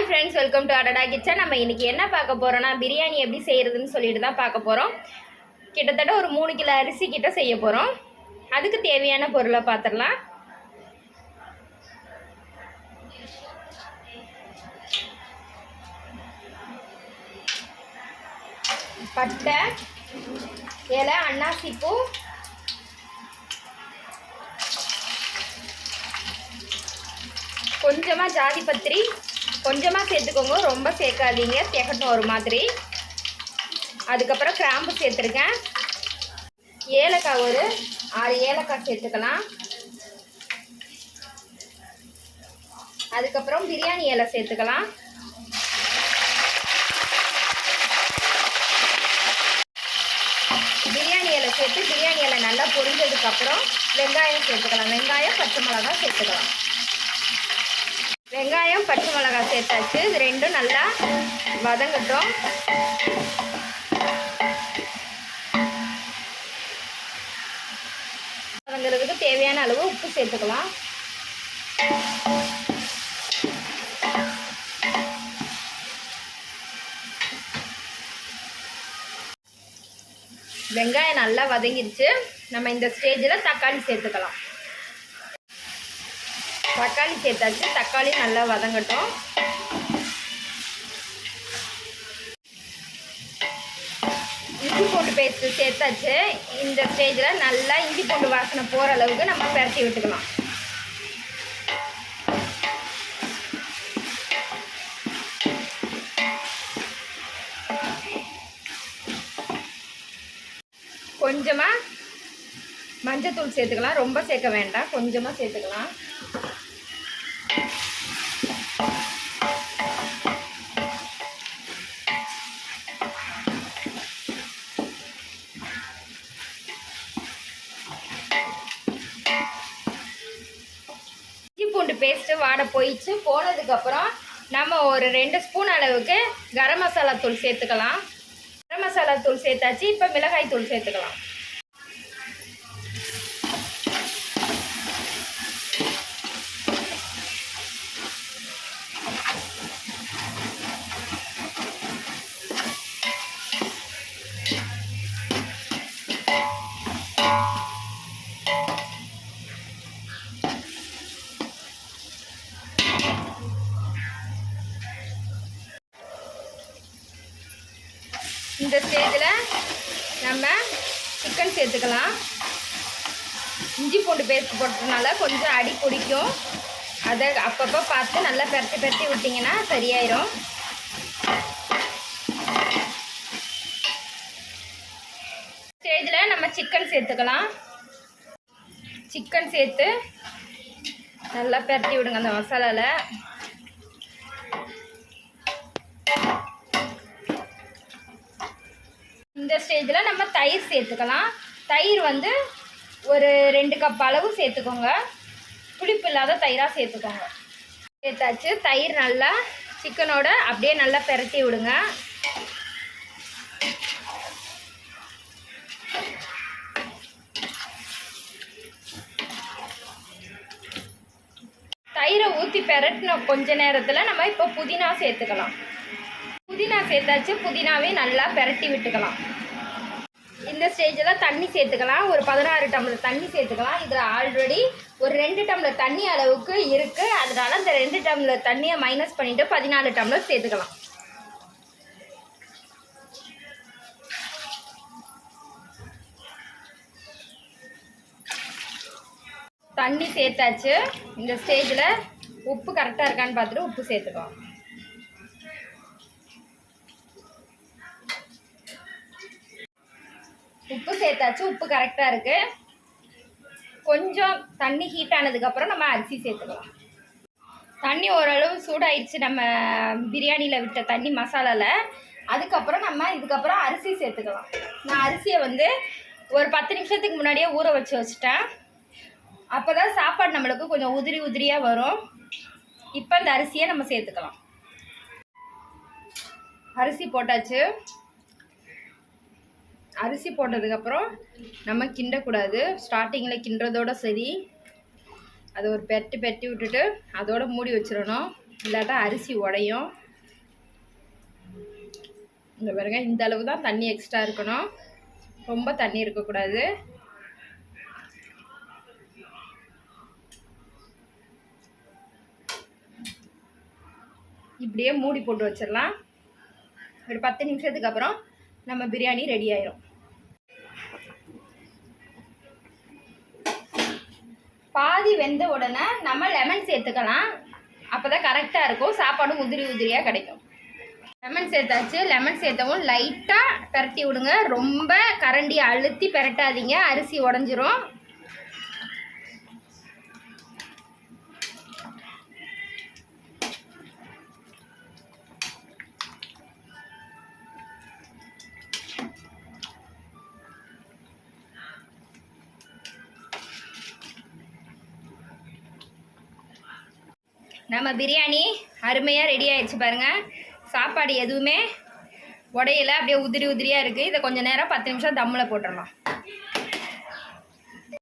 Hi friends welcome to அடடா kitchen நம்ம இன்னைக்கு என்ன பார்க்க போகிறோன்னா பிரியாணி எப்படி செய்கிறதுன்னு சொல்லிட்டு தான் பார்க்க போகிறோம் கிட்டத்தட்ட ஒரு மூணு கிலோ அரிசி கிட்ட செய்ய போகிறோம் அதுக்கு தேவையான பொருளை பார்த்துடலாம். பட்டை இலை அன்னாசிப்பூ. கொஞ்சமாக ஜாதி பத்திரி கொஞ்சமாக சேர்த்துக்கோங்க. ரொம்ப சேர்க்காதீங்க. திகட்டும் ஒரு மாதிரி. அதுக்கப்புறம் கிராம்பு சேர்த்துருக்கேன். ஏலக்காய் ஒரு ஆறு ஏலக்காய் சேர்த்துக்கலாம். அதுக்கப்புறம் பிரியாணி இலை சேர்த்துக்கலாம். பிரியாணி இலை சேர்த்து பிரியாணி இலை நல்லா பொரிஞ்சதுக்கப்புறம் வெங்காயம் சேர்த்துக்கலாம். வெங்காயம் பச்சை மிளகாய் சேர்த்துக்கலாம். வெங்காயம் பச்சை மிளகாய் சேர்த்தாச்சு. இது ரெண்டும் நல்லா வதங்கட்டும். வதங்கிறதுக்கு தேவையான அளவு உப்பு சேர்த்துக்கலாம். வெங்காயம் நல்லா வதங்கிடுச்சு நம்ம இந்த ஸ்டேஜில் தக்காளி சேர்த்துக்கலாம். தக்காளி சேர்த்தாச்சு. தக்காளி நல்லா வதங்கட்டும். இஞ்சி பூண்டு பேஸ்ட்டு சேர்த்தாச்சு. இந்த ஸ்டேஜில் நல்லா இஞ்சி பூண்டு வாசனை போகிற அளவுக்கு நம்ம பரட்டி விட்டுக்கலாம். கொஞ்சமாக மஞ்சத்தூள் சேர்த்துக்கலாம். ரொம்ப சேர்க்க வேண்டாம். கொஞ்சமாக சேர்த்துக்கலாம். பூண்டு பேஸ்ட்டு வாட போயிடுச்சு. போனதுக்கப்புறம் நம்ம ஒரு ரெண்டு ஸ்பூன் அளவுக்கு கரம் மசாலா தூள் சேர்த்துக்கலாம். கரம் மசாலா தூள் சேர்த்தாச்சு. இப்போ மிளகாய் தூள் சேர்த்துக்கலாம். இந்த ஸ்டேஜில் நம்ம சிக்கன் சேர்த்துக்கலாம். இஞ்சி பூண்டு பேஸ்ட் போட்டதுனால கொஞ்சம் அடி பிடிக்கும். அதை அப்பப்போ பார்த்து நல்லா பெரட்டி பெரட்டி விட்டிங்கன்னா சரியாயிரும். ஸ்டேஜில் நம்ம சிக்கன் சேர்த்துக்கலாம். சிக்கன் சேர்த்து நல்லா பெரட்டி விடுங்க அந்த மசாலாவில் இந்த ஸ்டேஜில் நம்ம தயிர் சேர்த்துக்கலாம். தயிர் வந்து ஒரு ரெண்டு கப் அளவு சேர்த்துக்கோங்க. புளிப்பு இல்லாத தயிராக சேர்த்துக்கோங்க. சேர்த்தாச்சு. தயிர் நல்லா சிக்கனோட அப்படியே நல்லா பெரட்டி விடுங்க. தயிரை ஊற்றி பெரட்டின கொஞ்ச நேரத்தில் நம்ம இப்போ புதினா சேர்த்துக்கலாம். புதினா சேர்த்தாச்சு. புதினாவே நல்லா பெரட்டி விட்டுக்கலாம். இந்த ஸ்டேஜில் தண்ணி சேர்த்துக்கலாம். ஒரு பதினாறு டம்ளர் தண்ணி சேர்த்துக்கலாம். இதில் ஆல்ரெடி ஒரு ரெண்டு டம்ளர் தண்ணி அளவுக்கு இருக்குது அதனால் இந்த ரெண்டு டம்ளர் தண்ணியை மைனஸ் பண்ணிவிட்டு பதினாலு டம்ளர் சேர்த்துக்கலாம். தண்ணி சேர்த்தாச்சு. இந்த ஸ்டேஜில் உப்பு கரெக்டாக இருக்கான்னு பார்த்துட்டு உப்பு சேர்த்துக்கலாம். உப்பு சேர்த்தாச்சு. உப்பு கரெக்டாக இருக்குது கொஞ்சம் தண்ணி ஹீட் ஆனதுக்கப்புறம் நம்ம அரிசி சேர்த்துக்கலாம். தண்ணி ஓரளவு சூடாயிடுச்சு நம்ம பிரியாணியில் விட்ட தண்ணி மசாலாவில் அதுக்கப்புறம் நம்ம இதுக்கப்புறம் அரிசி சேர்த்துக்கலாம். நான் அரிசியை வந்து ஒரு பத்து நிமிஷத்துக்கு முன்னாடியே ஊற வச்சு வச்சுட்டேன். அப்போ தான் சாப்பாடு நம்மளுக்கு கொஞ்சம் உதிரி உதிரியாக வரும். இப்போ இந்த அரிசியை நம்ம சேர்த்துக்கலாம். அரிசி போட்டாச்சு. அரிசி போட்டதுக்கப்புறம் நம்ம கிண்டக்கூடாது. ஸ்டார்டிங்கில் கிண்டுறதோட சரி அதை ஒரு பெட்டு பெட்டி விட்டுட்டு அதோட மூடி வச்சிடணும். இல்லாட்டா அரிசி உடையும். இந்த பாருங்க இந்த அளவு தான் தண்ணி எக்ஸ்ட்ரா இருக்கணும். ரொம்ப தண்ணி இருக்கக்கூடாது. இப்படியே மூடி போட்டு வச்சிடலாம். ஒரு பத்து நிமிஷத்துக்கு அப்புறம் நம்ம பிரியாணி ரெடி ஆயிரும். பாதி வெந்த உடனே நம்ம லெமன் சேர்த்துக்கலாம். அப்போ தான் கரெக்டாக இருக்கும். சாப்பாடும் உதிரி உதிரியாக கிடைக்கும். லெமன் சேர்த்தாச்சு. லெமன் சேர்த்தவும் லைட்டாக பரட்டி விடுங்க. ரொம்ப கரண்டி அழுத்தி பரட்டாதீங்க. அரிசி உடஞ்சிரும். நம்ம பிரியாணி அருமையாக ரெடி ஆயிடுச்சு பாருங்கள் சாப்பாடு எதுவுமே உடையில அப்படியே உதிரி உதிரியாக இருக்குது இதை கொஞ்சம் நேரம் பத்து நிமிஷம் தம்மில் போட்டுடலாம்